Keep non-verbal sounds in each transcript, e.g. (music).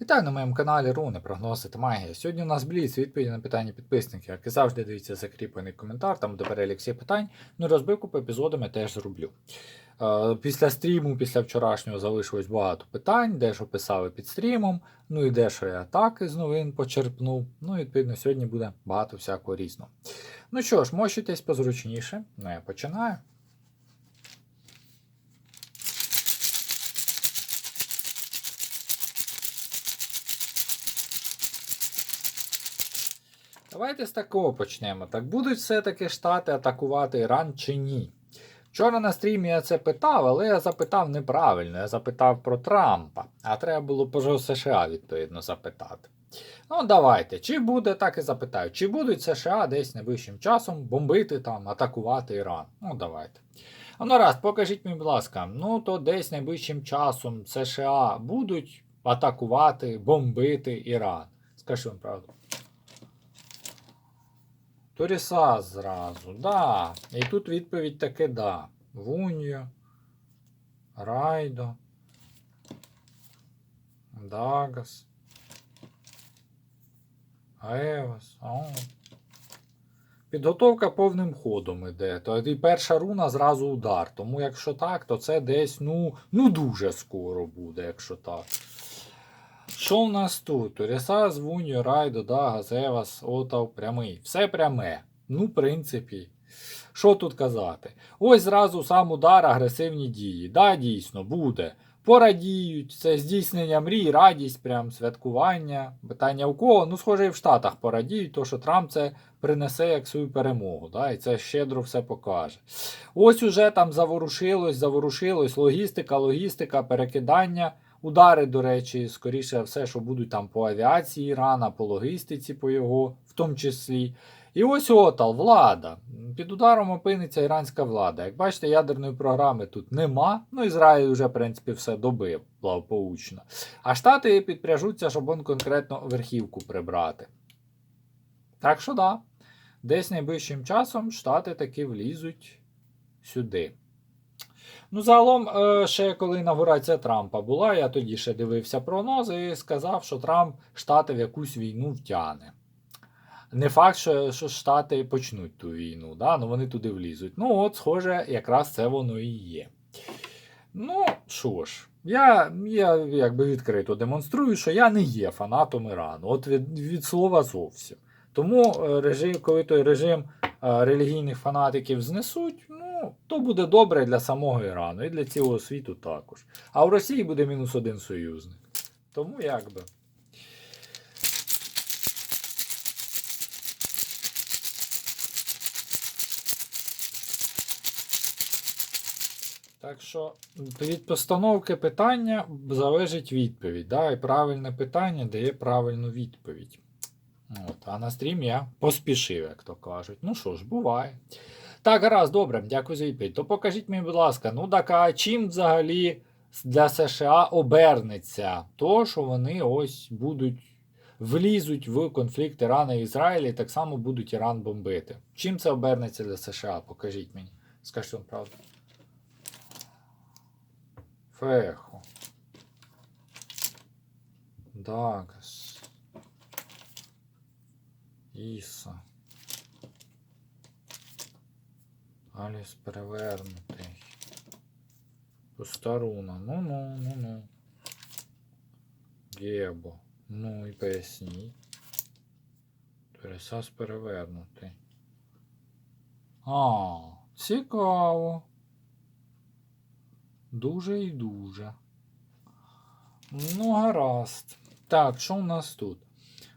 Вітаю на моєму каналі Руни, прогнози та магія. Сьогодні у нас бліц відповіді на питання підписників. Як і завжди, дивіться закріплений коментар, там буде перелік всіх питань. Ну розбивку по епізодам я теж зроблю. Е, Після стріму, після вчорашнього залишилось багато питань, дещо писали під стрімом, ну і дещо я так із новин почерпнув. Ну, відповідно, сьогодні буде багато всякого різного. Ну що ж, мощуйтесь позручніше. Ну я починаю. Давайте з такого почнемо. Так будуть все-таки Штати атакувати Іран чи ні? Вчора на стрімі я це питав, але я запитав неправильно. Я запитав про Трампа, а треба було про США відповідно запитати. Ну, давайте, чи буде, так і запитаю, чи будуть США десь найближчим часом бомбити там, атакувати Іран? Ну, давайте. А ну раз, покажіть мені, будь ласка, ну то десь найближчим часом США будуть атакувати, бомбити Іран. Скажи вам правду. Торіса зразу, да. І тут відповідь таки да. Вуньо, Райдо, Дагас, Евас. Підготовка повним ходом іде. І перша руна зразу удар. Тому якщо так, то це десь ну, ну дуже скоро буде, якщо так. Що у нас тут? Ріса, Звуньо, Райдо, Дагас, Евас, Отав, прямий. Все пряме. Ну, в принципі. Що тут казати? Ось зразу сам удар, агресивні дії. Да, дійсно, буде. Порадіють, це здійснення мрій, радість, прям святкування. Питання у кого? Ну, схоже, і в Штатах порадіють, то що Трамп це принесе як свою перемогу. Да? І це щедро все покаже. Ось уже там заворушилось, заворушилось. Логістика, логістика, перекидання. Удари, до речі, скоріше все, що будуть там по авіації Ірана, по логістиці, по його, в тому числі. І ось отал, влада. Під ударом опиниться іранська влада. Як бачите, ядерної програми тут нема. Ну, Ізраїль вже, в принципі, все добив благополучно. А Штати підпряжуться, щоб он конкретно верхівку прибрати. Так що да, десь найближчим часом Штати таки влізуть сюди. Ну, загалом, е, ще коли інаугурація Трампа була, я тоді ще дивився прогнози і сказав, що Трамп Штати в якусь війну втягне. Не факт, що, що Штати почнуть ту війну, да? ну вони туди влізуть. Ну, от, схоже, якраз це воно і є. Ну, що ж, я, я якби відкрито демонструю, що я не є фанатом Ірану. От від, від слова зовсім. Тому е, режим, коли той режим е, релігійних фанатиків знесуть, ну, то буде добре для самого Ірану і для цілого світу також. А в Росії буде мінус один союзник. Тому якби. Так що від постановки питання залежить відповідь. Да? І правильне питання дає правильну відповідь. От, а на стрім я поспішив, як то кажуть. Ну що ж, буває. Так, гаразд, добре, дякую за відповідь. То покажіть мені, будь ласка, ну так а чим взагалі для США обернеться то, що вони ось будуть влізуть в конфлікт Ірана і Ізраїля і так само будуть Іран бомбити. Чим це обернеться для США? Покажіть мені. Скажіть вам правду. Фехо. Дагас. Іса. Аліс перевернутий. Пустаруна. Ну-ну, ну-ну. Гебо. Ну і поясніть. Пересас перевернутий. А, цікаво. Дуже і дуже. Ну, гаразд. Так, що у нас тут?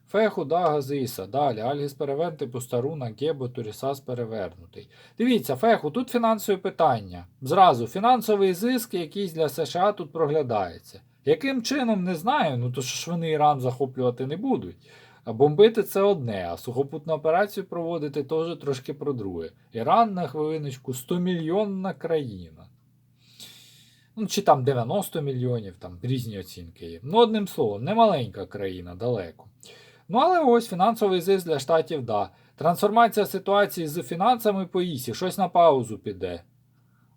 Феху, Дага, Зиса. Далі. Альгіс перевернутий, Пустаруна, Гебо, Турісас перевернутий. Дивіться, Феху, тут фінансові питання. Зразу, фінансовий зиск якийсь для США тут проглядається. Яким чином, не знаю, ну то що ж вони Іран захоплювати не будуть. Бомбити це одне, а сухопутну операцію проводити теж трошки про друге. Іран на хвилиночку 100 мільйонна країна. Ну, чи там 90 мільйонів, там різні оцінки є. Ну, одним словом, не маленька країна, далеко. Ну, але ось фінансовий зиск для штатів, да. Трансформація ситуації з фінансами по ІСі, щось на паузу піде.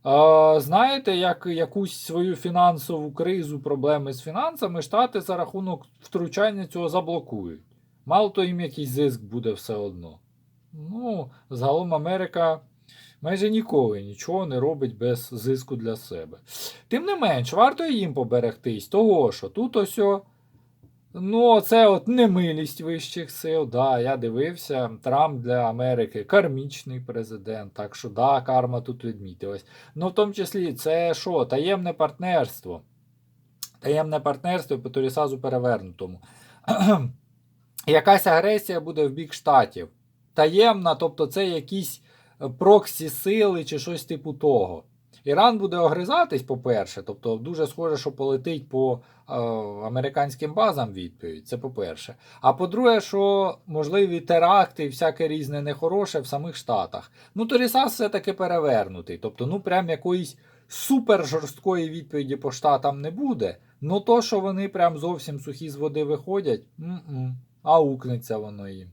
А, знаєте, як якусь свою фінансову кризу, проблеми з фінансами, Штати за рахунок втручання цього заблокують. Мало то їм якийсь зиск буде все одно. Ну, загалом Америка майже ніколи нічого не робить без зиску для себе. Тим не менш, варто їм поберегтись, того що тут ось. о, Ну, це от немилість вищих сил. Да, я дивився. Трамп для Америки кармічний президент. Так що, да, карма тут відмітилась. Ну, в тому числі, це що? Таємне партнерство. Таємне партнерство по Торісазу перевернутому. (clears throat) Якась агресія буде в бік штатів. Таємна, тобто це якісь проксі сили чи щось типу того. Іран буде огризатись, по-перше, тобто дуже схоже, що полетить по е, американським базам відповідь. Це по-перше. А по-друге, що можливі теракти і всяке різне нехороше в самих Штатах. Ну, Торісас все-таки перевернутий. Тобто, ну прям якоїсь супер жорсткої відповіді по штатам не буде. Ну то, що вони прям зовсім сухі з води виходять, м-м, аукнеться воно їм.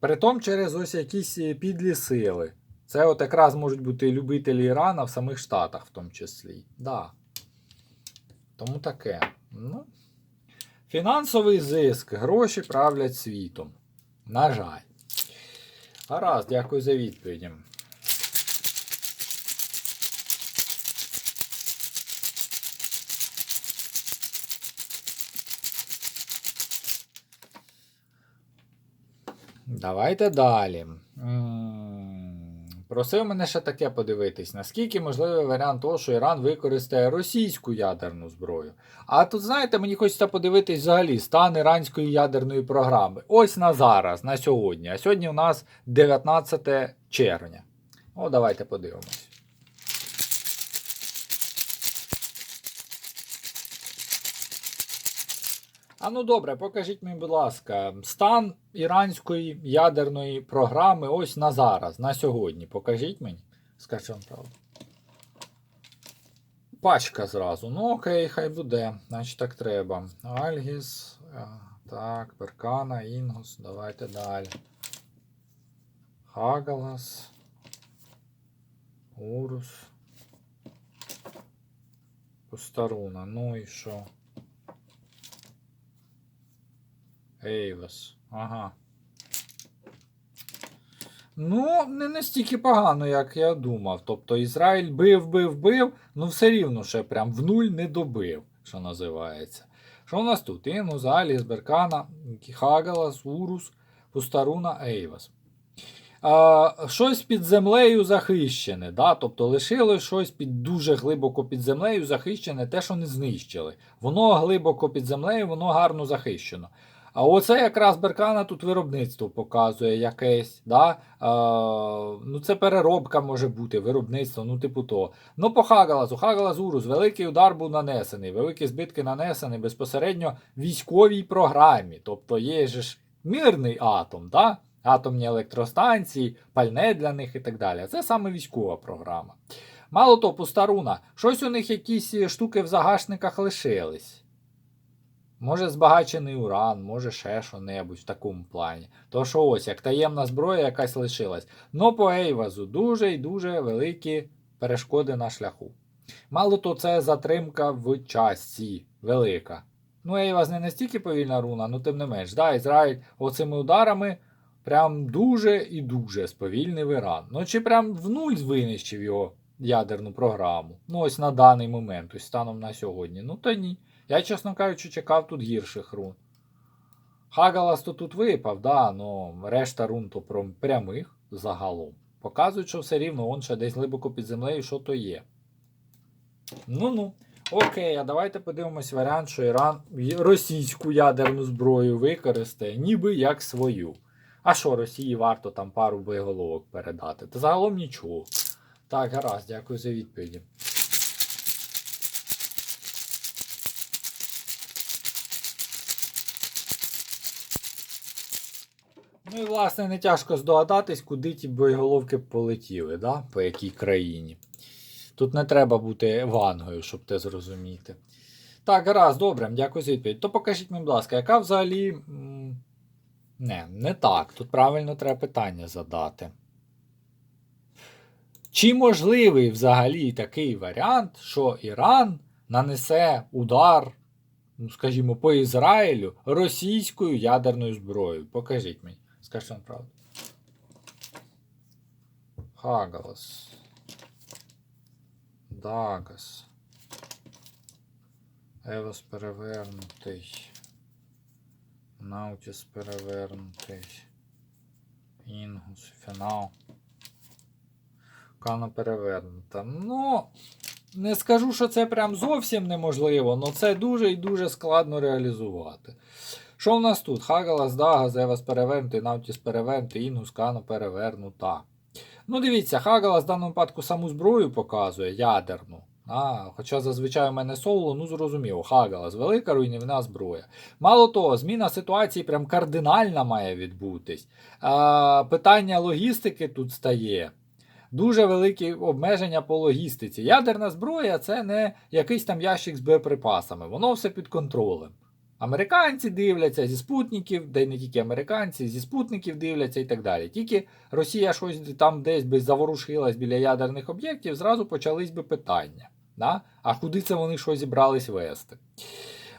Притом через ось якісь е, підлі сили. Це от якраз можуть бути любителі Ірана в самих Штатах, в тому числі. Да. Тому таке. Ну, фінансовий зиск. Гроші правлять світом. На жаль. Гаразд, дякую за відповіді. Давайте далі. Просив мене ще таке подивитись, наскільки можливий варіант того, що Іран використає російську ядерну зброю. А тут, знаєте, мені хочеться подивитись взагалі стан іранської ядерної програми. Ось на зараз, на сьогодні. А сьогодні у нас 19 червня. О, давайте подивимось. А ну добре, покажіть мені, будь ласка, стан іранської ядерної програми ось на зараз, на сьогодні. Покажіть мені. Скажу вам правду. Пачка зразу. Ну окей, хай буде. Значить так треба. Альгіс. Так, Беркана, Інгус. Давайте далі. Хагалас. Урус. Постаруна. Ну і що? Ейвес. Ага. Ну, не настільки погано, як я думав. Тобто Ізраїль бив, бив, бив, ну все рівно ще прям в нуль не добив, що називається. Що у нас тут? Інгус, Аліс, Беркана, Хагалас, Урус, Пустаруна, Ейвас. А, щось під землею захищене. Да? Тобто лишилось щось під дуже глибоко під землею захищене, те, що не знищили. Воно глибоко під землею, воно гарно захищено. А оце якраз Беркана тут виробництво показує якесь. Да? А, ну Це переробка може бути, виробництво, ну типу того. Ну, по Хагалазу, Хагалаз великий удар був нанесений, великі збитки нанесені безпосередньо військовій програмі. Тобто є ж мирний атом, да? атомні електростанції, пальне для них і так далі. Це саме військова програма. Мало того, пустаруна, щось у них якісь штуки в загашниках лишились. Може збагачений уран, може ще що-небудь в такому плані. То що ось, як таємна зброя якась лишилась. Но по Ейвазу дуже і дуже великі перешкоди на шляху. Мало то це затримка в часі велика. Ну, Ейваз не настільки повільна руна, ну тим не менш. Да, Ізраїль оцими ударами прям дуже і дуже сповільнив Іран. Ну чи прям в нуль винищив його ядерну програму. Ну, ось на даний момент, ось станом на сьогодні. Ну то ні. Я, чесно кажучи, чекав тут гірших рун. Хагалас то тут випав, да, но решта рун то прям прямих загалом. Показують, що все рівно он ще десь глибоко під землею, що то є. Ну-ну. Окей, а давайте подивимось варіант, що Іран російську ядерну зброю використає, ніби як свою. А що, Росії варто там пару боєголовок передати? Та загалом нічого. Так, гаразд, дякую за відповіді. Ну і власне не тяжко здогадатись, куди ті боєголовки полетіли, да? по якій країні. Тут не треба бути вангою, щоб те зрозуміти. Так, гаразд, добре, дякую за відповідь. То покажіть мені, будь ласка, яка взагалі. Не, не так. Тут правильно треба питання задати. Чи можливий взагалі такий варіант, що Іран нанесе удар, ну, скажімо, по Ізраїлю російською ядерною зброєю? Покажіть мені. Скажіть вам правду. Хагалас. Дагас. Евос перевернутий. Наутіс перевернутий. Інгус, фінал. Кано перевернута. Ну, не скажу, що це прям зовсім неможливо, але це дуже і дуже складно реалізувати. Що в нас тут? Хагалас, Дагас, Евас перевернутий, Наутіс перевернутий, Інгус, Кано перевернута. Ну, дивіться, Хагалас в даному випадку саму зброю показує ядерну. А, хоча зазвичай у мене соло, ну зрозуміло, Хагалас, велика руйнівна зброя. Мало того, зміна ситуації прям кардинальна має відбутись. А, питання логістики тут стає. Дуже великі обмеження по логістиці. Ядерна зброя це не якийсь там ящик з боєприпасами, воно все під контролем. Американці дивляться зі спутників, де не тільки американці, зі спутників дивляться і так далі. Тільки Росія щось там десь би заворушилась біля ядерних об'єктів, зразу почались би питання. Да? А куди це вони щось зібрались вести?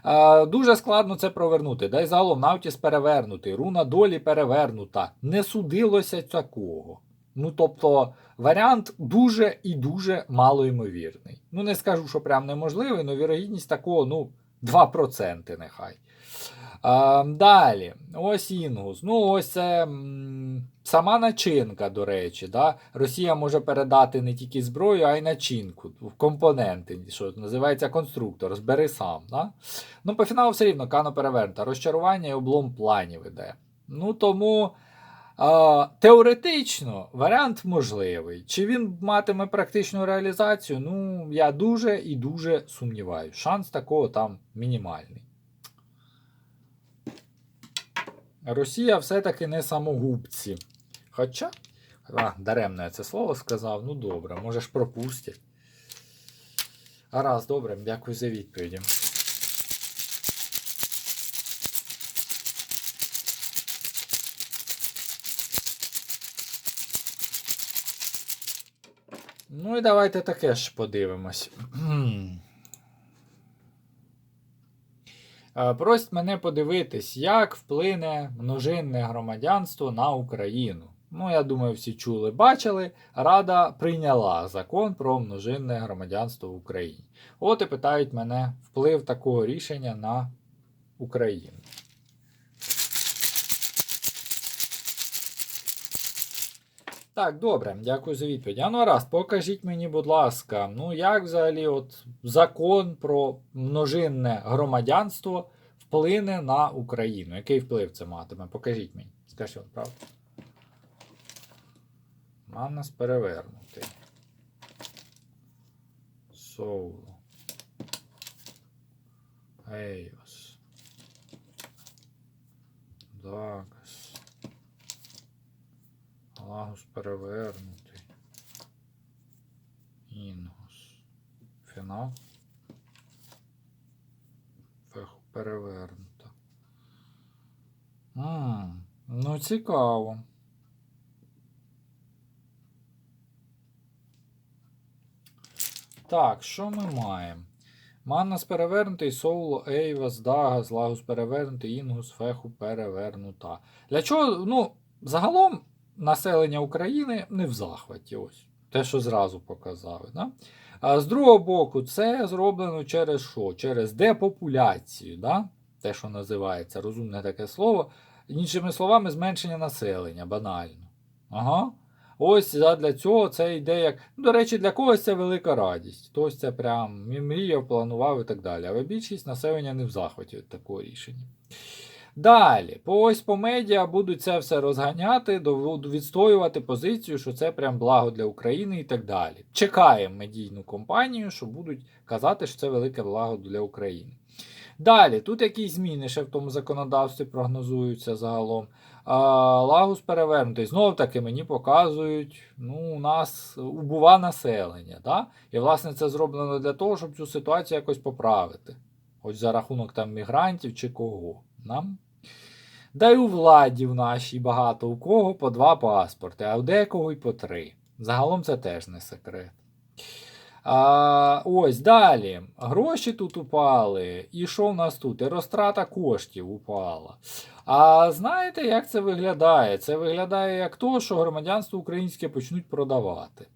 Е, дуже складно це провернути. Дай загалом Навтіс перевернутий, руна долі перевернута. Не судилося такого. Ну, тобто, варіант дуже і дуже малоймовірний. Ну, не скажу, що прям неможливий, але вірогідність такого, ну, 2% нехай. А, далі, ось Інгус. Ну, ось це сама начинка, до речі. Да? Росія може передати не тільки зброю, а й начинку, компоненти, що називається конструктор, збери сам. Да? Ну, по фіналу все рівно кано перевернута. Розчарування і облом планів іде. Ну, тому. А, теоретично варіант можливий. Чи він матиме практичну реалізацію? Ну, я дуже і дуже сумніваюся. Шанс такого там мінімальний. Росія все-таки не самогубці. Хоча, а, даремно я це слово сказав. Ну добре, може ж пропустять. Гаразд, добре, дякую за відповіді. Ну і давайте таке ж подивимось. (clears throat) Просять мене подивитись, як вплине множинне громадянство на Україну. Ну, я думаю, всі чули, бачили. Рада прийняла закон про множинне громадянство в Україні. От і питають мене вплив такого рішення на Україну. Так, добре, дякую за відповідь. А ну раз, покажіть мені, будь ласка, ну як взагалі от закон про множинне громадянство вплине на Україну? Який вплив це матиме? Покажіть мені. Скажіть от правду. Маннас перевернутий. Соуло. Ейос. Дагас. Лагус перевернутий. Інгус. Фінал. Феху перевернута. Ну цікаво. Так, що ми маємо? Маннас перевернутий, Соуло, Ейвас, Дагас, Лагус перевернутий, Інгус, Феху перевернута. Для чого? Ну, загалом населення України не в захваті. Ось. Те, що зразу показали. Да? А з другого боку, це зроблено через що? Через депопуляцію. Да? Те, що називається розумне таке слово. Іншими словами, зменшення населення, банально. Ага. Ось для цього це йде як. Ну, до речі, для когось це велика радість. Хтось це прям мріяв, планував і так далі. Але більшість населення не в захваті від такого рішення. Далі, по ось по медіа будуть це все розганяти, відстоювати позицію, що це прям благо для України і так далі. Чекаємо медійну компанію, що будуть казати, що це велике благо для України. Далі, тут якісь зміни ще в тому законодавстві прогнозуються загалом. А, Лагус перевернутий. Знов таки мені показують, ну, у нас убува населення. Да? І, власне, це зроблено для того, щоб цю ситуацію якось поправити. Ось за рахунок там мігрантів чи кого. Нам. Да й у владі в нашій багато у кого по два паспорти, а у декого й по три. Загалом це теж не секрет. А, ось далі. Гроші тут упали. І що в нас тут? І розтрата коштів упала. А знаєте, як це виглядає? Це виглядає як то, що громадянство українське почнуть продавати.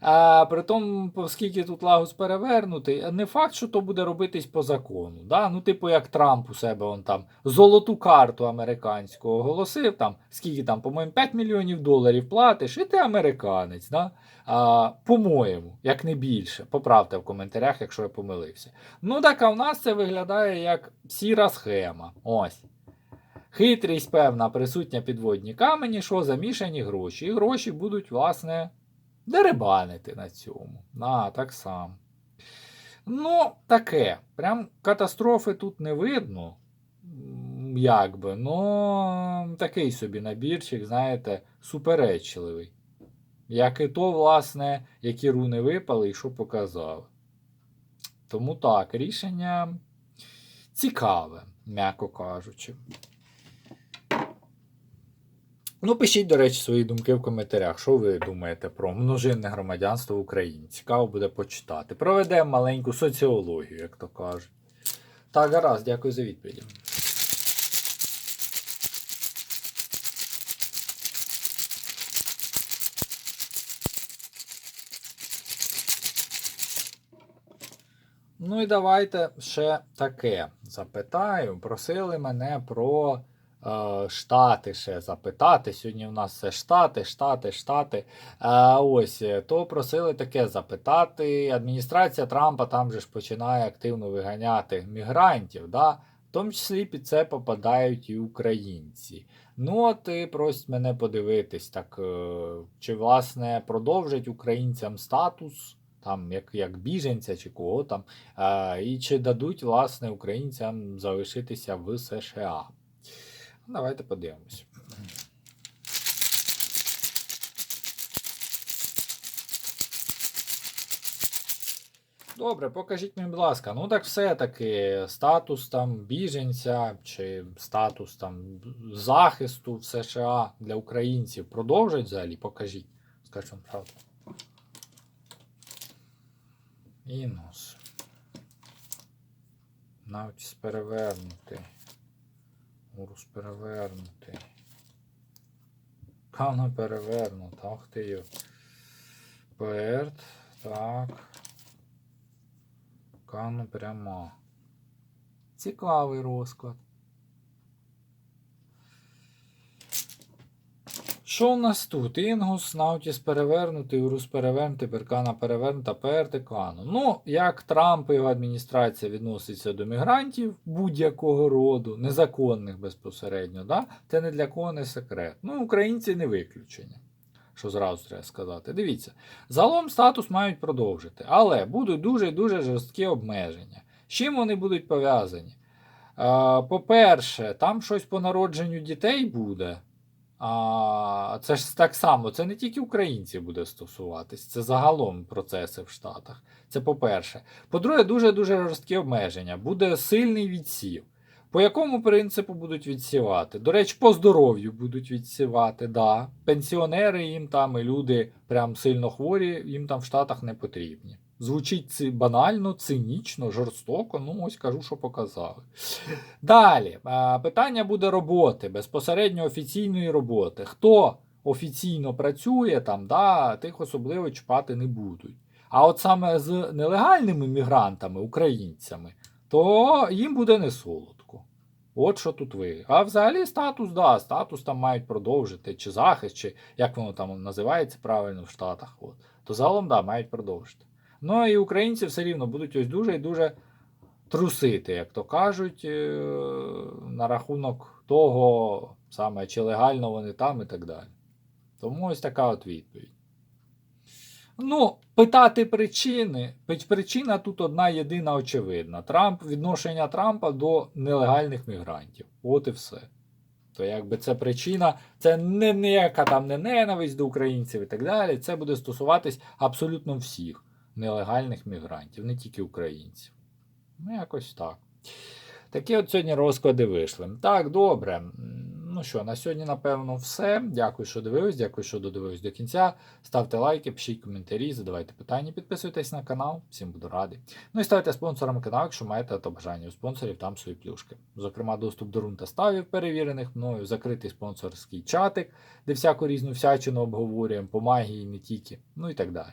А, при тому, оскільки тут лагус перевернутий, не факт, що то буде робитись по закону. Да? Ну, типу, як Трамп у себе он там золоту карту американську оголосив, там, скільки там, по-моєму, 5 мільйонів доларів платиш, і ти американець. Да? А, по-моєму, як не більше. Поправте в коментарях, якщо я помилився. Ну, так, а в нас це виглядає як сіра схема. Ось. Хитрість, певна, присутня підводні камені, що замішані гроші. І гроші будуть, власне, деребанити на цьому. На, так само. Ну, таке. Прям катастрофи тут не видно. М, Якби, ну, такий собі набірчик, знаєте, суперечливий. Як і то, власне, які руни випали і що показали. Тому так, рішення цікаве, м'яко кажучи. Ну, пишіть, до речі, свої думки в коментарях. Що ви думаєте про множинне громадянство в Україні? Цікаво буде почитати. Проведемо маленьку соціологію, як то кажуть. Так, гаразд, дякую за відповіді. Ну і давайте ще таке запитаю. Просили мене про Штати ще запитати. Сьогодні в нас все Штати, Штати, Штати. Е, ось, е, то просили таке запитати. Адміністрація Трампа там же ж починає активно виганяти мігрантів. Да? В тому числі під це попадають і українці. Ну, от і просять мене подивитись, так, е, чи власне продовжать українцям статус, там, як, як біженця чи кого там, е, і чи дадуть власне українцям залишитися в США. Давайте подивимось. Добре, покажіть мені, будь ласка. Ну так все-таки статус там біженця чи статус там захисту в США для українців продовжать взагалі? Покажіть. Скажіть вам правду. Інус. Навчись перевернути. Урус перевернутий. Кавна перевернута. Ах ти йо. Перт. Так. Кану пряма. Цікавий розклад. Що у нас тут? Інгус, Наутіс перевернутий, Урус перевернутий, Перкана перевернута, Пертикану. Ну, як Трамп і його адміністрація відноситься до мігрантів будь-якого роду, незаконних безпосередньо, да? це не для кого не секрет. Ну, українці не виключення. Що зразу треба сказати. Дивіться, загалом статус мають продовжити, але будуть дуже і дуже жорсткі обмеження. З чим вони будуть пов'язані? По-перше, там щось по народженню дітей буде. А, це ж так само, це не тільки українців буде стосуватись, це загалом процеси в Штатах. Це по-перше. По-друге, дуже-дуже жорсткі обмеження. Буде сильний відсів. По якому принципу будуть відсівати? До речі, по здоров'ю будуть відсівати, да. Пенсіонери їм там і люди прям сильно хворі, їм там в Штатах не потрібні. Звучить банально, цинічно, жорстоко, ну ось кажу, що показали. Далі, питання буде роботи, безпосередньо офіційної роботи. Хто офіційно працює там, да, тих особливо чіпати не будуть. А от саме з нелегальними мігрантами, українцями, то їм буде не солодко. От що тут ви. А взагалі статус, да, статус там мають продовжити, чи захист, чи як воно там називається правильно в Штатах. От. То загалом, да, мають продовжити. Ну і українці все рівно будуть ось дуже і дуже трусити, як то кажуть, е, на рахунок того, саме чи легально вони там і так далі. Тому ось така от відповідь. Ну, питати причини. Причина тут одна єдина очевидна. Трамп, відношення Трампа до нелегальних мігрантів. От і все. То якби це причина, це не ніяка там не ненависть до українців і так далі. Це буде стосуватись абсолютно всіх нелегальних мігрантів, не тільки українців. Ну, якось так. Такі от сьогодні розклади вийшли. Так, добре. Ну, що, на сьогодні, напевно, все. Дякую, що дивились, дякую, що додивились до кінця. Ставте лайки, пишіть коментарі, задавайте питання, підписуйтесь на канал, всім буду радий. Ну і ставте спонсорами каналу, якщо маєте та бажання у спонсорів там свої плюшки. Зокрема, доступ до рун та ставів, перевірених мною, закритий спонсорський чатик, де всяку різну всячину обговорюємо по магії, не тільки, ну і так далі.